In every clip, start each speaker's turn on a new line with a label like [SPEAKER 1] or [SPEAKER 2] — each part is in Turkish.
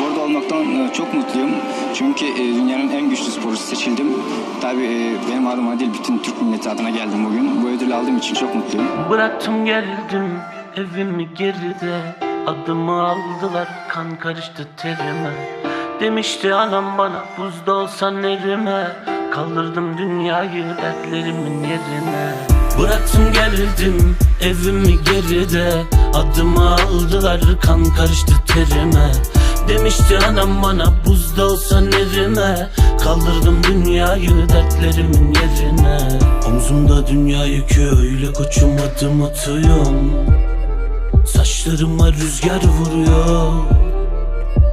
[SPEAKER 1] Burada olmaktan e, çok mutluyum. Çünkü e, dünyanın en güçlü sporcusu seçildim. Tabii e, benim adıma değil bütün Türk milleti adına geldim bugün. Bu ödülü aldığım için çok mutluyum.
[SPEAKER 2] Bıraktım geldim evimi geride Adımı aldılar kan karıştı terime Demişti anam bana buzda olsan erime Kaldırdım dünyayı dertlerimin yerine Bıraktım geldim evimi geride. Adımı aldılar kan karıştı terime. Demişti anam bana buzda olsan erime Kaldırdım dünyayı dertlerimin yerine. Omzumda dünya yükü öyle koçum adım atıyorum. Saçlarıma rüzgar vuruyor.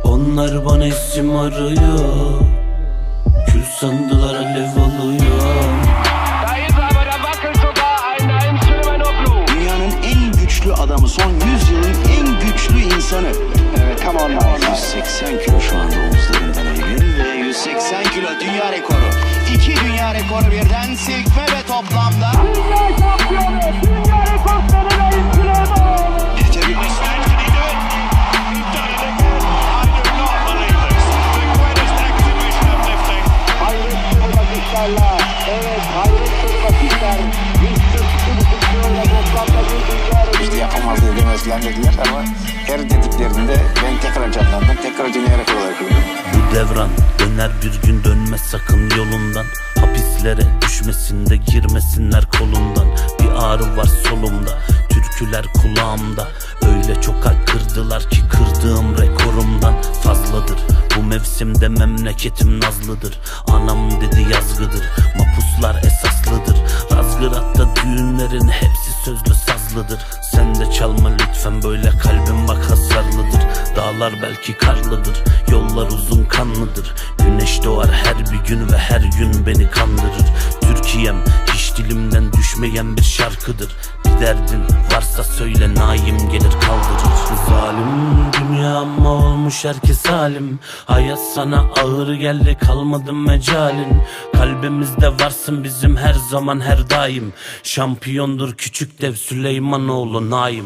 [SPEAKER 2] Onlar bana isim arıyor. Kül sandılar alev alıyor
[SPEAKER 3] son 100 yılın en güçlü insanı. Evet, come on now. 180 kilo şu anda omuzlarından Eylül ve 180 kilo dünya rekoru. İki dünya rekoru birden silkme ve toplamda.
[SPEAKER 4] Dünya şampiyonu,
[SPEAKER 3] yapamaz edemezler dediler ama her dediklerinde ben tekrar canlandım. Tekrar rekoru olarak gördüm.
[SPEAKER 2] Bu devran döner bir gün dönmez sakın yolundan. Hapislere düşmesinde girmesinler kolundan. Bir ağrı var solumda türküler kulağımda. Öyle çok kalp kırdılar ki kırdığım rekorumdan fazladır. Bu mevsimde memleketim nazlıdır. Anam dedi yazgıdır Mapuslar esaslıdır. Razgırat'ta düğünlerin hepsi sözlü sazlıdır Lütfen böyle kalbim bak hasarlıdır. Dağlar belki karlıdır. Yollar uzun kanlıdır. Güneş doğar her bir gün ve her gün beni kandırır. Türkiye'm hiç dilimden düşmeyen bir şarkıdır. Bir derdin varsa söyle naim gelir kaldırır. Zalim dünya ama olmuş herkes halim Hayat sana ağır geldi kalmadı mecalin. Kalbimizde varsın bizim her zaman her daim. Şampiyondur küçük dev Süleymanoğlu Naim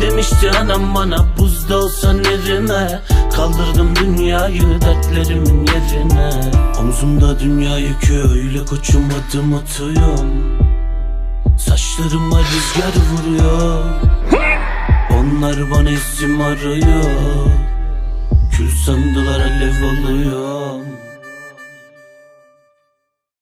[SPEAKER 2] Demişti anam bana buzda olsan erime Kaldırdım dünyayı dertlerimin yerine. Omzumda dünya yükü öyle koçum adım atıyorum. Saçlarıma rüzgar vuruyor. Onlar bana isim arıyor